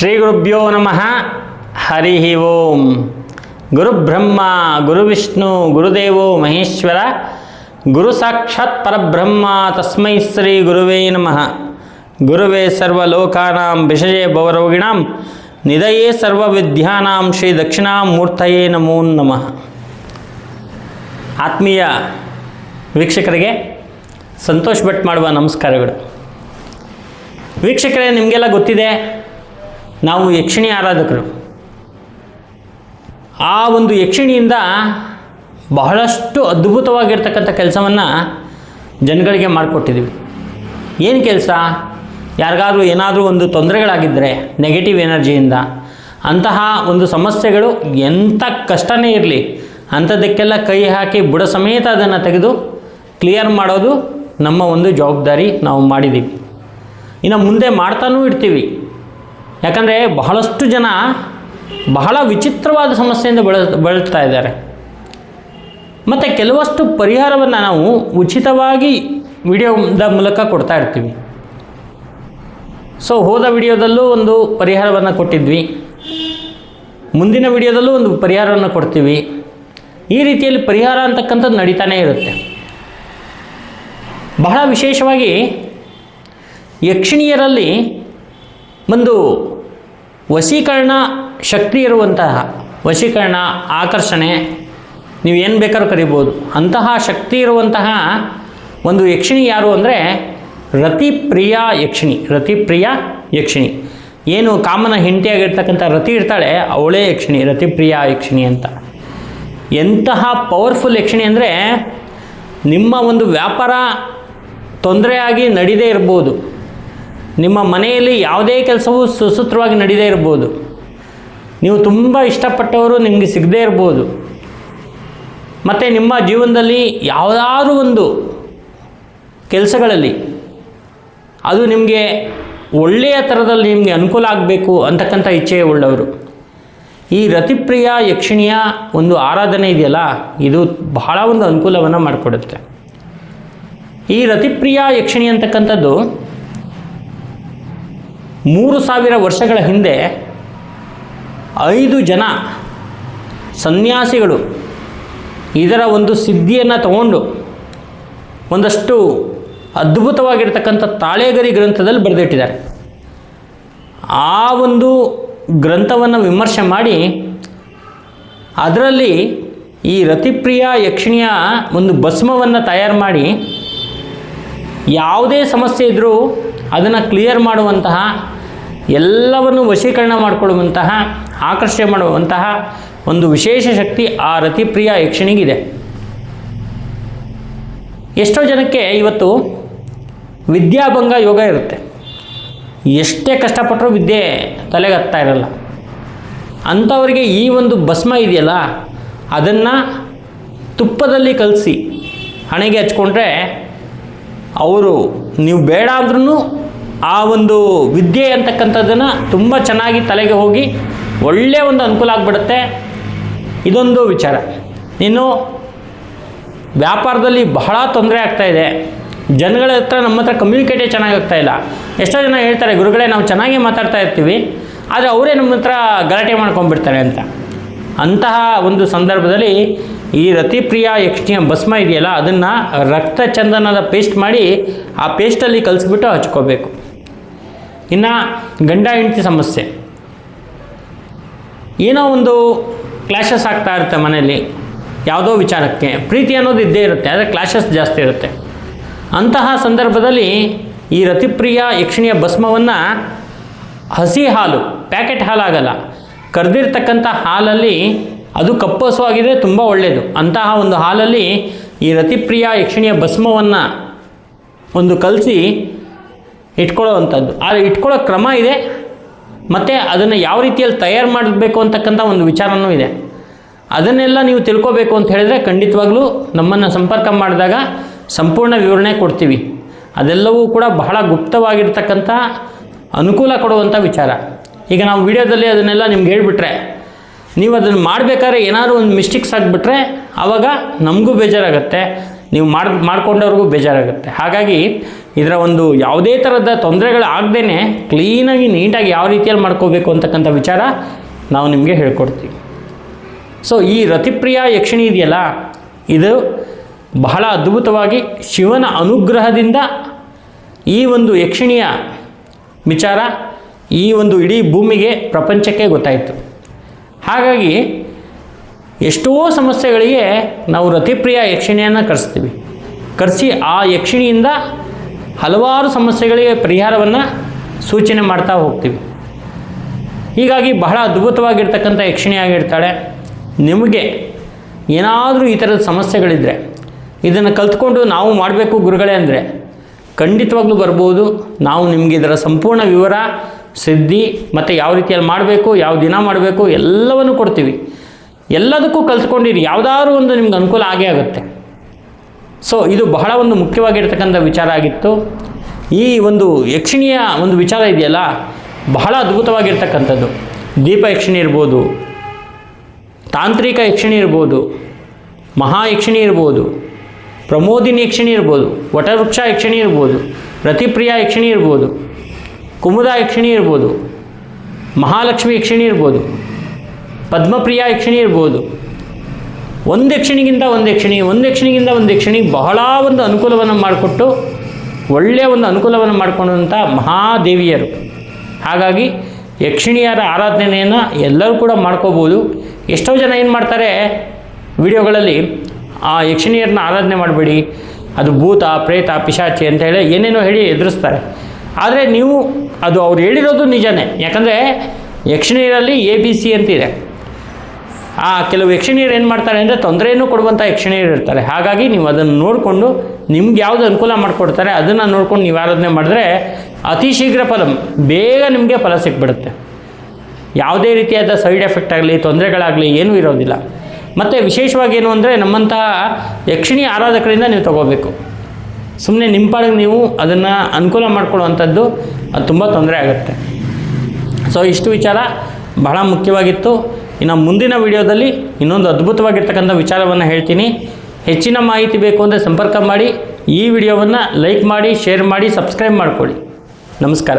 ಶ್ರೀ ಗುರುಭ್ಯೋ ನಮಃ. ಹರಿ ಓಂ. ಗುರುಬ್ರಹ್ಮ ಗುರುವಿಷ್ಣು ಗುರುದೇವೋ ಮಹೇಶ್ವರ, ಗುರು ಸಾಕ್ಷಾತ್ ಪರಬ್ರಹ್ಮ, ತಸ್ಮೈ ಶ್ರೀ ಗುರುವೇ ನಮಃ. ಗುರುವೇ ಸರ್ವಲೋಕಾನಾಂ ವಿಷಯೇ ಭವರೋಗಿಣಾಂ ನಿಧಯೇ ಸರ್ವವಿದ್ಯಾನಾಂ ಶ್ರೀ ದಕ್ಷಿಣಾಮೂರ್ತಯೇ ನಮೋ ನಮಃ. ಆತ್ಮೀಯ ವೀಕ್ಷಕರಿಗೆ ಸಂತೋಷ್ ಭಟ್ ಮಾಡುವ ನಮಸ್ಕಾರಗಳು. ವೀಕ್ಷಕರೇ, ನಿಮಗೆಲ್ಲ ಗೊತ್ತಿದೆ ನಾವು ಯಕ್ಷಿಣಿ ಆರಾಧಕರು. ಆ ಒಂದು ಯಕ್ಷಿಣಿಯಿಂದ ಬಹಳಷ್ಟು ಅದ್ಭುತವಾಗಿರ್ತಕ್ಕಂಥ ಕೆಲಸವನ್ನು ಜನಗಳಿಗೆ ಮಾಡಿಕೊಟ್ಟಿದ್ದೀವಿ ಏನು ಕೆಲಸ? ಯಾರಿಗಾದರೂ ಏನಾದರೂ ಒಂದು ತೊಂದರೆಗಳಾಗಿದ್ದರೆ ನೆಗೆಟಿವ್ ಎನರ್ಜಿಯಿಂದ ಅಂತಹ ಒಂದು ಸಮಸ್ಯೆಗಳು ಎಂಥ ಕಷ್ಟನೇ ಇರಲಿ, ಅಂಥದ್ದಕ್ಕೆಲ್ಲ ಕೈ ಹಾಕಿ ಬುಡ ಸಮೇತ ಅದನ್ನು ತೆಗೆದು ಕ್ಲಿಯರ್ ಮಾಡೋದು ನಮ್ಮ ಒಂದು ಜವಾಬ್ದಾರಿ ನಾವು ಮಾಡಿದ್ದೀವಿ. ಇನ್ನು ಮುಂದೆ ಮಾಡ್ತಾನೂ ಇರ್ತೀವಿ. ಯಾಕಂದರೆ ಬಹಳಷ್ಟು ಜನ ಬಹಳ ವಿಚಿತ್ರವಾದ ಸಮಸ್ಯೆಯಿಂದ ಬಳ ಬಳಲ್ತಾ ಇದ್ದಾರೆ. ಮತ್ತು ಕೆಲವಷ್ಟು ಪರಿಹಾರವನ್ನು ನಾವು ಉಚಿತವಾಗಿ ವಿಡಿಯೋದ ಮೂಲಕ ಕೊಡ್ತಾ ಇರ್ತೀವಿ. ಸೊ ಹೋದ ವಿಡಿಯೋದಲ್ಲೂ ಒಂದು ಪರಿಹಾರವನ್ನು ಕೊಟ್ಟಿದ್ವಿ. ಮುಂದಿನ ವಿಡಿಯೋದಲ್ಲೂ ಒಂದು ಪರಿಹಾರವನ್ನು ಕೊಡ್ತೀವಿ. ಈ ರೀತಿಯಲ್ಲಿ ಪರಿಹಾರ ಅಂತಕ್ಕಂಥದ್ದು ನಡೀತಾನೇ ಇರುತ್ತೆ. ಬಹಳ ವಿಶೇಷವಾಗಿ ಯಕ್ಷಿಣಿಯರಲ್ಲಿ ಒಂದು ವಶೀಕರಣ ಶಕ್ತಿ ಇರುವಂತಹ ವಶೀಕರಣ, ಆಕರ್ಷಣೆ ನೀವು ಏನು ಬೇಕಾದ್ರೂ ಕರಿಬೋದು. ಅಂತಹ ಶಕ್ತಿ ಇರುವಂತಹ ಒಂದು ಯಕ್ಷಿಣಿ ಯಾರು ಅಂದರೆ ರತಿಪ್ರಿಯ ಯಕ್ಷಿಣಿ ರತಿಪ್ರಿಯ ಯಕ್ಷಿಣಿ. ಏನು ಕಾಮನ ಹೆಂಡತಿಯಾಗಿರ್ತಕ್ಕಂಥ ರತಿ ಇರ್ತಾಳೆ, ಅವಳೇ ಯಕ್ಷಿಣಿ, ರತಿಪ್ರಿಯ ಯಕ್ಷಿಣಿ ಅಂತ. ಎಂತಹ ಪವರ್ಫುಲ್ ಯಕ್ಷಿಣಿ ಅಂದರೆ ನಿಮ್ಮ ಒಂದು ವ್ಯಾಪಾರ ತೊಂದರೆಯಾಗಿ ನಡೀದೇ ಇರ್ಬೋದು. ನಿಮ್ಮ ಮನೆಯಲ್ಲಿ ಯಾವುದೇ ಕೆಲಸವೂ ಸುಸೂತ್ರವಾಗಿ ನಡೀದೇ ಇರ್ಬೋದು. ನೀವು ತುಂಬ ಇಷ್ಟಪಟ್ಟವರು ನಿಮಗೆ ಸಿಗದೇ ಇರ್ಬೋದು. ಮತ್ತು ನಿಮ್ಮ ಜೀವನದಲ್ಲಿ ಯಾವುದಾದ್ರೂ ಒಂದು ಕೆಲಸಗಳಲ್ಲಿ ಅದು ನಿಮಗೆ ಒಳ್ಳೆಯ ಥರದಲ್ಲಿ ನಿಮಗೆ ಅನುಕೂಲ ಆಗಬೇಕು ಅಂತಕ್ಕಂಥ ಇಚ್ಛೆ ಉಳ್ಳವರು. ಈ ರತಿಪ್ರಿಯ, ಯಕ್ಷಿಣಿಯ ಒಂದು ಆರಾಧನೆ ಇದೆಯಲ್ಲ, ಇದು ಬಹಳ ಒಂದು ಅನುಕೂಲವನ್ನು ಮಾಡಿಕೊಡುತ್ತೆ. ಈ ರತಿಪ್ರಿಯ, ಯಕ್ಷಿಣಿ ಅಂತಕ್ಕಂಥದ್ದು ಮೂರು ಸಾವಿರ ವರ್ಷಗಳ ಹಿಂದೆ ಐದು ಜನ ಸನ್ಯಾಸಿಗಳು ಇದರ ಒಂದು ಸಿದ್ಧಿಯನ್ನು ತಗೊಂಡು ಒಂದಷ್ಟು ಅದ್ಭುತವಾಗಿರ್ತಕ್ಕಂಥ ತಾಳೆಗರಿ ಗ್ರಂಥದಲ್ಲಿ ಬರೆದಿಟ್ಟಿದ್ದಾರೆ. ಆ ಒಂದು ಗ್ರಂಥವನ್ನು ವಿಮರ್ಶೆ ಮಾಡಿ ಅದರಲ್ಲಿ ಈ ರತಿಪ್ರಿಯ ಯಕ್ಷಿಣಿಯ ಒಂದು ಭಸ್ಮವನ್ನು ತಯಾರು ಮಾಡಿ ಯಾವುದೇ ಸಮಸ್ಯೆ ಇದ್ದರೂ ಅದನ್ನು ಕ್ಲಿಯರ್ ಮಾಡುವಂತಹ ಎಲ್ಲವನ್ನು ವಶೀಕರಣ ಮಾಡಿಕೊಳ್ಳುವಂತಹ, ಆಕರ್ಷಣೆ ಮಾಡುವಂತಹ ಒಂದು ವಿಶೇಷ ಶಕ್ತಿ ಆ ರತಿಪ್ರಿಯ ಯಕ್ಷಿಣಿಗಿದೆ ಎಷ್ಟೋ ಜನಕ್ಕೆ ಇವತ್ತು ವಿದ್ಯಾಭಂಗ ಯೋಗ ಇರುತ್ತೆ. ಎಷ್ಟೇ ಕಷ್ಟಪಟ್ಟರೂ ವಿದ್ಯೆ ತಲೆಗೆ ಹತ್ತಾ ಇರಲ್ಲ. ಅಂಥವರಿಗೆ ಈ ಒಂದು ಭಸ್ಮ ಇದೆಯಲ್ಲ, ಅದನ್ನು ತುಪ್ಪದಲ್ಲಿ ಕಲಸಿ ಹಣೆಗೆ ಹಚ್ಕೊಂಡ್ರೆ ಅವರು ನೀವು ಬೇಡ ಅಂದ್ರೂ ಆ ಒಂದು ವಿದ್ಯೆ ಅಂತಕ್ಕಂಥದ್ದನ್ನು ತುಂಬ ಚೆನ್ನಾಗಿ ತಲೆಗೆ ಹೋಗಿ ಒಳ್ಳೆಯ ಒಂದು ಅನುಕೂಲ ಆಗಿಬಿಡುತ್ತೆ. ಇದೊಂದು ವಿಚಾರ. ಇನ್ನು ವ್ಯಾಪಾರದಲ್ಲಿ ಬಹಳ ತೊಂದರೆ ಆಗ್ತಾಯಿದೆ ಜನಗಳ ಹತ್ರ ನಮ್ಮ ಹತ್ರ ಕಮ್ಯುನಿಕೇಟೇ ಚೆನ್ನಾಗಿ ಇಲ್ಲ. ಎಷ್ಟೋ ಜನ ಹೇಳ್ತಾರೆ, ಗುರುಗಳೇ, ನಾವು ಚೆನ್ನಾಗಿ ಮಾತಾಡ್ತಾ ಇರ್ತೀವಿ, ಆದರೆ ಅವರೇ ನಮ್ಮ ಹತ್ರ ಗಲಾಟೆ ಮಾಡ್ಕೊಂಡ್ಬಿಡ್ತಾರೆ ಅಂತ. ಅಂತಹ ಒಂದು ಸಂದರ್ಭದಲ್ಲಿ ಈ ರತಿಪ್ರಿಯ ಯಕ್ಷಿಣಿಯ ಭಸ್ಮ ಇದೆಯಲ್ಲ, ಅದನ್ನು ರಕ್ತ ಚಂದನದ ಪೇಸ್ಟ್ ಮಾಡಿ ಆ ಪೇಸ್ಟಲ್ಲಿ ಕಲಿಸ್ಬಿಟ್ಟು ಹಚ್ಕೋಬೇಕು. ಇನ್ನು ಗಂಡ ಹೆಂಡತಿ ಸಮಸ್ಯೆ. ಏನೋ ಒಂದು ಕ್ಲಾಶಸ್ ಆಗ್ತಾ ಇರುತ್ತೆ ಮನೆಯಲ್ಲಿ, ಯಾವುದೋ ವಿಚಾರಕ್ಕೆ. ಪ್ರೀತಿ ಅನ್ನೋದು ಇದ್ದೇ ಇರುತ್ತೆ, ಆದರೆ ಕ್ಲಾಶಸ್ ಜಾಸ್ತಿ ಇರುತ್ತೆ. ಅಂತಹ ಸಂದರ್ಭದಲ್ಲಿ ಈ ರತಿಪ್ರಿಯ, ಯಕ್ಷಿಣಿಯ ಭಸ್ಮವನ್ನು ಹಸಿ ಹಾಲು, ಪ್ಯಾಕೆಟ್ ಹಾಲಾಗಲ್ಲ, ಕರೆದಿರ್ತಕ್ಕಂಥ ಹಾಲಲ್ಲಿ ಅದು ಕಪ್ಪು ಹಸುವಾಗಿದ್ರೆ ತುಂಬ ಒಳ್ಳೆಯದು ಅಂತಹ ಒಂದು ಹಾಲಲ್ಲಿ ಈ ರತಿಪ್ರಿಯ, ಯಕ್ಷಿಣಿಯ ಭಸ್ಮವನ್ನು ಒಂದು ಕಲಸಿ ಇಟ್ಕೊಳ್ಳೋ ಅಂಥದ್ದು ಆದರೆ ಇಟ್ಕೊಳ್ಳೋ ಕ್ರಮ ಇದೆ, ಮತ್ತು ಅದನ್ನು ಯಾವ ರೀತಿಯಲ್ಲಿ ತಯಾರು ಮಾಡಬೇಕು ಅಂತಕ್ಕಂಥ ಒಂದು ವಿಚಾರನೂ ಇದೆ. ಅದನ್ನೆಲ್ಲ ನೀವು ತಿಳ್ಕೊಬೇಕು ಅಂತ ಹೇಳಿದ್ರೆ ಖಂಡಿತವಾಗ್ಲೂ ನಮ್ಮನ್ನು ಸಂಪರ್ಕ ಮಾಡಿದಾಗ ಸಂಪೂರ್ಣ ವಿವರಣೆ ಕೊಡ್ತೀವಿ. ಅದೆಲ್ಲವೂ ಕೂಡ ಬಹಳ ಗುಪ್ತವಾಗಿರ್ತಕ್ಕಂಥ ಅನುಕೂಲ ಕೊಡುವಂಥ ವಿಚಾರ. ಈಗ ನಾವು ವಿಡಿಯೋದಲ್ಲಿ ಅದನ್ನೆಲ್ಲ ನಿಮ್ಗೆ ಹೇಳಿಬಿಟ್ರೆ, ನೀವು ಅದನ್ನು ಮಾಡಬೇಕಾದ್ರೆ ಏನಾದರೂ ಒಂದು ಮಿಸ್ಟೇಕ್ಸ್ ಆಗಿಬಿಟ್ರೆ ಆವಾಗ ನಮಗೂ ಬೇಜಾರಾಗುತ್ತೆ, ನೀವು ಮಾಡಿ, ಮಾಡ್ಕೊಂಡವ್ರಿಗೂ ಬೇಜಾರಾಗುತ್ತೆ. ಹಾಗಾಗಿ ಇದರ ಒಂದು ಯಾವುದೇ ಥರದ ತೊಂದರೆಗಳು ಆಗದೇ ಕ್ಲೀನಾಗಿ, ನೀಟಾಗಿ ಯಾವ ರೀತಿಯಲ್ಲಿ ಮಾಡ್ಕೋಬೇಕು ಅಂತಕ್ಕಂಥ ವಿಚಾರ ನಾವು ನಿಮಗೆ ಹೇಳ್ಕೊಡ್ತೀವಿ. ಸೊ ಈ ರತಿಪ್ರಿಯ ಯಕ್ಷಿಣಿ ಇದೆಯಲ್ಲ, ಇದು ಬಹಳ ಅದ್ಭುತವಾಗಿ ಶಿವನ ಅನುಗ್ರಹದಿಂದ ಈ ಒಂದು ಯಕ್ಷಿಣಿಯ ವಿಚಾರ ಈ ಒಂದು ಇಡೀ ಭೂಮಿಗೆ, ಪ್ರಪಂಚಕ್ಕೆ ಗೊತ್ತಾಯಿತು. ಹಾಗಾಗಿ ಎಷ್ಟೋ ಸಮಸ್ಯೆಗಳಿಗೆ ನಾವು ರತಿಪ್ರಿಯ ಯಕ್ಷಿಣಿಯನ್ನು ಕರೆಸ್ತೀವಿ. ಕರೆಸಿ ಆ ಯಕ್ಷಿಣಿಯಿಂದ ಹಲವಾರು ಸಮಸ್ಯೆಗಳಿಗೆ ಪರಿಹಾರವನ್ನು ಸೂಚನೆ ಮಾಡ್ತಾ ಹೋಗ್ತೀವಿ. ಹೀಗಾಗಿ ಬಹಳ ಅದ್ಭುತವಾಗಿರ್ತಕ್ಕಂಥ ಯಕ್ಷಿಣಿಯಾಗಿರ್ತಾಳೆ ನಿಮಗೆ ಏನಾದರೂ ಈ ಥರದ ಸಮಸ್ಯೆಗಳಿದ್ದರೆ ಇದನ್ನು ಕಲ್ತ್ಕೊಂಡು ನಾವು ಮಾಡಬೇಕು ಗುರುಗಳೇ ಅಂದರೆ, ಖಂಡಿತವಾಗ್ಲೂ ಬರ್ಬೋದು. ನಾವು ನಿಮಗೆ ಇದರ ಸಂಪೂರ್ಣ ವಿವರ, ಸಿದ್ಧಿ ಮತ್ತು ಯಾವ ರೀತಿಯಲ್ಲಿ ಮಾಡಬೇಕು, ಯಾವ ದಿನ ಮಾಡಬೇಕು ಎಲ್ಲವನ್ನು ಕೊಡ್ತೀವಿ. ಎಲ್ಲದಕ್ಕೂ ಕಲ್ತ್ಕೊಂಡಿರಿ. ಯಾವುದಾದ್ರೂ ಒಂದು ನಿಮ್ಗೆ ಅನುಕೂಲ ಆಗೇ ಆಗುತ್ತೆ. ಸೊ ಇದು ಬಹಳ ಒಂದು ಮುಖ್ಯವಾಗಿರ್ತಕ್ಕಂಥ ವಿಚಾರ ಆಗಿತ್ತು. ಈ ಒಂದು ಯಕ್ಷಿಣಿಯ ಒಂದು ವಿಚಾರ ಇದೆಯಲ್ಲ, ಬಹಳ ಅದ್ಭುತವಾಗಿರ್ತಕ್ಕಂಥದ್ದು. ದೀಪ ಯಕ್ಷಿಣಿ ಇರ್ಬೋದು, ತಾಂತ್ರಿಕ ಯಕ್ಷಿಣಿ ಇರ್ಬೋದು, ಮಹಾ ಯಕ್ಷಿಣಿ ಇರ್ಬೋದು, ಪ್ರಮೋದಿನಿ ಯಕ್ಷಿಣಿ ಇರ್ಬೋದು, ವಟವೃಕ್ಷ ಯಕ್ಷಿಣಿ ಇರ್ಬೋದು ಪ್ರತಿಪ್ರಿಯಾ ಯಕ್ಷಿಣಿ ಇರ್ಬೋದು, ಕುಮುದ ಯಕ್ಷಿಣಿ ಇರ್ಬೋದು, ಮಹಾಲಕ್ಷ್ಮಿ ಯಕ್ಷಿಣಿ ಇರ್ಬೋದು, ಪದ್ಮಪ್ರಿಯ ಯಕ್ಷಿಣಿ ಇರ್ಬೋದು ಒಂದು ಕ್ಷಣಿಗಿಂತ ಒಂದು ಕ್ಷಣಿ, ಒಂದೇ ಕ್ಷಣಿಗಿಂತ ಒಂದೇ ಕ್ಷಣಿ ಬಹಳ ಒಂದು ಅನುಕೂಲವನ್ನು ಮಾಡಿಕೊಟ್ಟು ಒಳ್ಳೆಯ ಒಂದು ಅನುಕೂಲವನ್ನು ಮಾಡಿಕೊಂಡಂಥ ಮಹಾದೇವಿಯರು. ಹಾಗಾಗಿ ಯಕ್ಷಿಣಿಯರ ಆರಾಧನೆಯನ್ನು ಎಲ್ಲರೂ ಕೂಡ ಮಾಡ್ಕೋಬೋದು. ಎಷ್ಟೋ ಜನ ಏನು ಮಾಡ್ತಾರೆ ವಿಡಿಯೋಗಳಲ್ಲಿ, ಆ ಯಕ್ಷಿಣಿಯರನ್ನ ಆರಾಧನೆ ಮಾಡಬೇಡಿ, ಅದು ಭೂತ, ಪ್ರೇತ, ಪಿಶಾಚಿ ಅಂತ ಹೇಳಿ ಏನೇನೋ ಹೇಳಿ ಎದುರಿಸ್ತಾರೆ. ಆದರೆ ನೀವು, ಅದು ಅವ್ರು ಹೇಳಿರೋದು ನಿಜನೇ. ಯಾಕಂದರೆ ಯಕ್ಷಿಣಿಯರಲ್ಲಿ ಎ ಬಿ ಸಿ ಅಂತಿದೆ ಆ ಕೆಲವು ಯಕ್ಷಿಣಿಯರು ಏನು ಮಾಡ್ತಾರೆ ಅಂದರೆ ತೊಂದರೆಯನ್ನು ಕೊಡುವಂಥ ಯಕ್ಷಿಣಿಯರು ಇರ್ತಾರೆ. ಹಾಗಾಗಿ ನೀವು ಅದನ್ನು ನೋಡಿಕೊಂಡು ನಿಮ್ಗೆ ಯಾವುದು ಅನುಕೂಲ ಮಾಡಿಕೊಡ್ತಾರೆ, ಅದನ್ನು ನೋಡ್ಕೊಂಡು ನೀವು ಆರಾಧನೆ ಮಾಡಿದ್ರೆ ಅತಿ ಶೀಘ್ರ ಫಲ, ಬೇಗ ನಿಮಗೆ ಫಲ ಸಿಕ್ಬಿಡುತ್ತೆ. ಯಾವುದೇ ರೀತಿಯಾದ ಸೈಡ್ ಎಫೆಕ್ಟ್ ಆಗಲಿ, ತೊಂದರೆಗಳಾಗಲಿ ಏನೂ ಇರೋದಿಲ್ಲ. ಮತ್ತು ವಿಶೇಷವಾಗಿ ಏನು ಅಂದರೆ ನಮ್ಮಂತಹ ಯಕ್ಷಿಣಿ ಆರಾಧಕರಿಂದ ನೀವು ತಗೋಬೇಕು. ಸುಮ್ಮನೆ ನಿಮ್ಮ ಪಾಡಿಗೆ ನೀವು ಅದನ್ನು ಅನುಕೂಲ ಮಾಡ್ಕೊಳ್ಳುವಂಥದ್ದು ಅದು ತುಂಬ ತೊಂದರೆ ಆಗುತ್ತೆ. ಸೊ ಇಷ್ಟು ವಿಚಾರ ಬಹಳ ಮುಖ್ಯವಾಗಿತ್ತು. ಇನ್ನು ಮುಂದಿನ ವಿಡಿಯೋದಲ್ಲಿ ಇನ್ನೊಂದು ಅದ್ಭುತವಾಗಿರ್ತಕ್ಕಂಥ ವಿಚಾರವನ್ನು ಹೇಳ್ತೀನಿ. ಹೆಚ್ಚಿನ ಮಾಹಿತಿ ಬೇಕು ಅಂದರೆ ಸಂಪರ್ಕ ಮಾಡಿ. ಈ ವಿಡಿಯೋವನ್ನು ಲೈಕ್ ಮಾಡಿ, ಶೇರ್ ಮಾಡಿ, ಸಬ್ಸ್ಕ್ರೈಬ್ ಮಾಡಿಕೊಳ್ಳಿ. ನಮಸ್ಕಾರ.